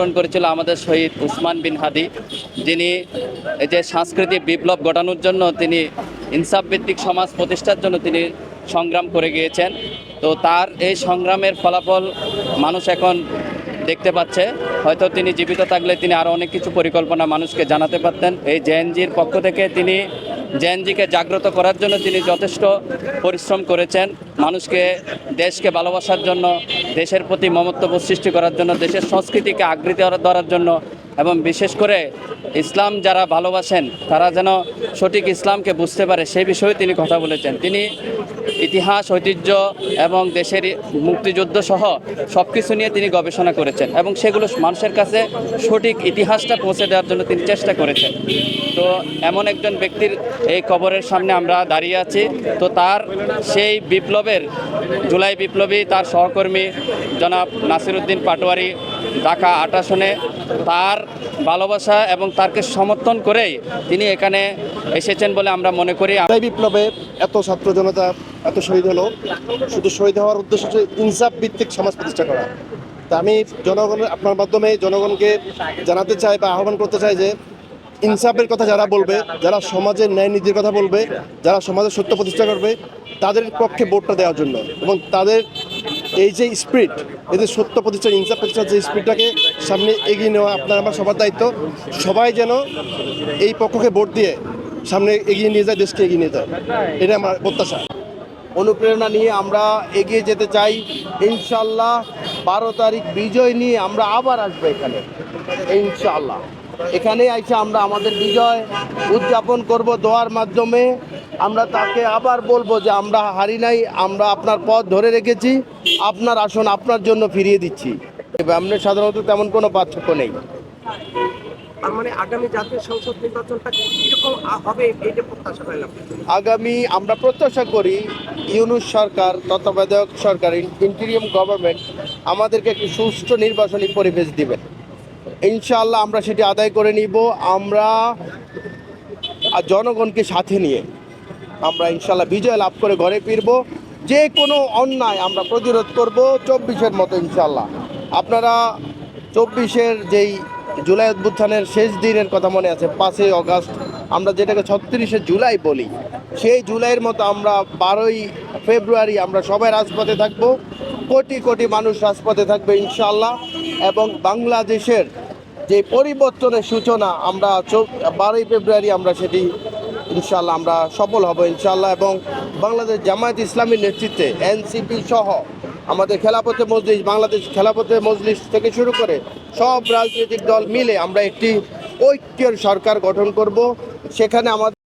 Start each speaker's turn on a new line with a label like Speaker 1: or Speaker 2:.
Speaker 1: পালন করেছিল আমাদের শহীদ উসমান বিন হাদি। যিনি যে সাংস্কৃতিক বিপ্লব ঘটানোর জন্য তিনি ইনসাফ ভিত্তিক সমাজ প্রতিষ্ঠার জন্য তিনি সংগ্রাম করে গিয়েছেন। তো তার এই সংগ্রামের ফলাফল মানুষ এখন দেখতে পাচ্ছে। হয়তো তিনি জীবিত থাকলে তিনি আরও অনেক কিছু পরিকল্পনা মানুষকে জানাতে পারতেন। এই জেএনজির পক্ষ থেকে তিনি জেএনজিকে জাগ্রত করার জন্য তিনি যথেষ্ট পরিশ্রম করেছেন। মানুষকে, দেশকে ভালোবাসার জন্য, দেশের প্রতি মমত্ববোধ সৃষ্টি করার জন্য, দেশের সংস্কৃতিকে আকৃতি ধরার জন্য এবং বিশেষ করে ইসলাম যারা ভালোবাসেন, তারা যেন সঠিক ইসলামকে বুঝতে পারে, সেই বিষয়ে তিনি কথা বলেছেন। তিনি ইতিহাস, ঐতিহ্য এবং দেশের মুক্তিযুদ্ধ সহ সব কিছু নিয়ে তিনি গবেষণা করেছেন এবং সেগুলো মানুষের কাছে সঠিক ইতিহাসটা পৌঁছে দেওয়ার জন্য তিনি চেষ্টা করেছেন। তো এমন একজন ব্যক্তির এই কবরের সামনে আমরা দাঁড়িয়ে আছি। তো তার সেই বিপ্লবের, জুলাই বিপ্লবী তার সহকর্মী জনাব নাসিরুদ্দিন পাটোয়ারি ঢাকা আট আসনে তার ভালোবাসা এবং তারকে সমর্থন করেই তিনি এখানে এসেছেন বলে আমরা মনে করি।
Speaker 2: বিপ্লবে এত ছাত্র জনতা এত শহীদ হলো। শুধু শহীদ হওয়ার উদ্দেশ্য হচ্ছে ইনসাফ ভিত্তিক সমাজ প্রতিষ্ঠা করা। তা আমি জনগণের, আপনার মাধ্যমে জনগণকে জানাতে চাই বা আহ্বান করতে চাই যে ইনসাফের কথা যারা বলবে, যারা সমাজের ন্যায় নীতির কথা বলবে, যারা সমাজের সত্য প্রতিষ্ঠা করবে, তাদের পক্ষে ভোটটা দেওয়ার জন্য এবং তাদের এই যে স্পিরিট এই যে সত্য প্রতিষ্ঠা ইনসাফ প্রতিষ্ঠার যে স্পিরিটটাকে সামনে এগিয়ে নেওয়া আপনার আমার সবার দায়িত্ব, সবাই যেন এই পক্ষকে ভোট দিয়ে সামনে এগিয়ে নিয়ে যায়, দেশকে এগিয়ে নিয়ে যায়। এটা আমার প্রত্যাশা।
Speaker 3: অনুপ্রেরণা নিয়ে আমরা এগিয়ে যেতে চাই। ইনশাল্লাহ বারো তারিখ বিজয় নিয়ে আমরা আবার আসব এখানে। ইনশাল্লাহ এখানে আইসে আমরা আমাদের বিজয় উদযাপন করব দোয়ার মাধ্যমে। আমরা তাকে আবার বলব যে আমরা হারি নাই আমরা আপনার পথ ধরে রেখেছি আপনার আসন আপনার জন্য ফিরিয়ে দিচ্ছি। আমরা সাধারণত তেমন কোনো পার্থক্য নেই।
Speaker 4: মানে আগামী জাতীয় সংসদ নির্বাচনটা কীরকম হবে এইটা প্রত্যাশা করলাম
Speaker 3: আগামী আমরা প্রত্যাশা করি ইউনুস সরকার তত্ত্বাবধায়ক সরকার ইন্টেরিয়াম গভর্নমেন্ট আমাদেরকে একটি সুষ্ঠু নির্বাচনী পরিবেশ দিবেন ইনশাআল্লাহ আমরা সেটি আদায় করে নিব। আমরা আর জনগণকে সাথে নিয়ে আমরা ইনশাল্লাহ বিজয় লাভ করে ঘরে ফিরবো। যে কোনো অন্যায় আমরা প্রতিরোধ করব চব্বিশের মতো ইনশাল্লাহ। আপনারা চব্বিশের যেই জুলাই অভ্যুত্থানের শেষ দিনের কথা মনে আছে, পাঁচই অগাস্ট, আমরা যেটাকে ছত্রিশে জুলাই বলি, সেই জুলাইয়ের মতো আমরা বারোই ফেব্রুয়ারি আমরা সবাই রাজপথে থাকব। কোটি কোটি মানুষ রাজপথে থাকবে ইনশাল্লাহ। এবং বাংলাদেশের যে পরিবর্তনের সূচনা আমরা বারোই ফেব্রুয়ারি আমরা সেটি ইনশাল্লাহ আমরা সফল হব ইনশাল্লাহ এবং বাংলাদেশ জামায়াত ইসলামীর নেতৃত্বে এনসিপি সহ আমাদের খেলাপথে মজলিস, বাংলাদেশ খেলাপথে মজলিস থেকে শুরু করে সব রাজনৈতিক দল মিলে আমরা একটি ঐক্যের সরকার গঠন করব। সেখানে আমাদের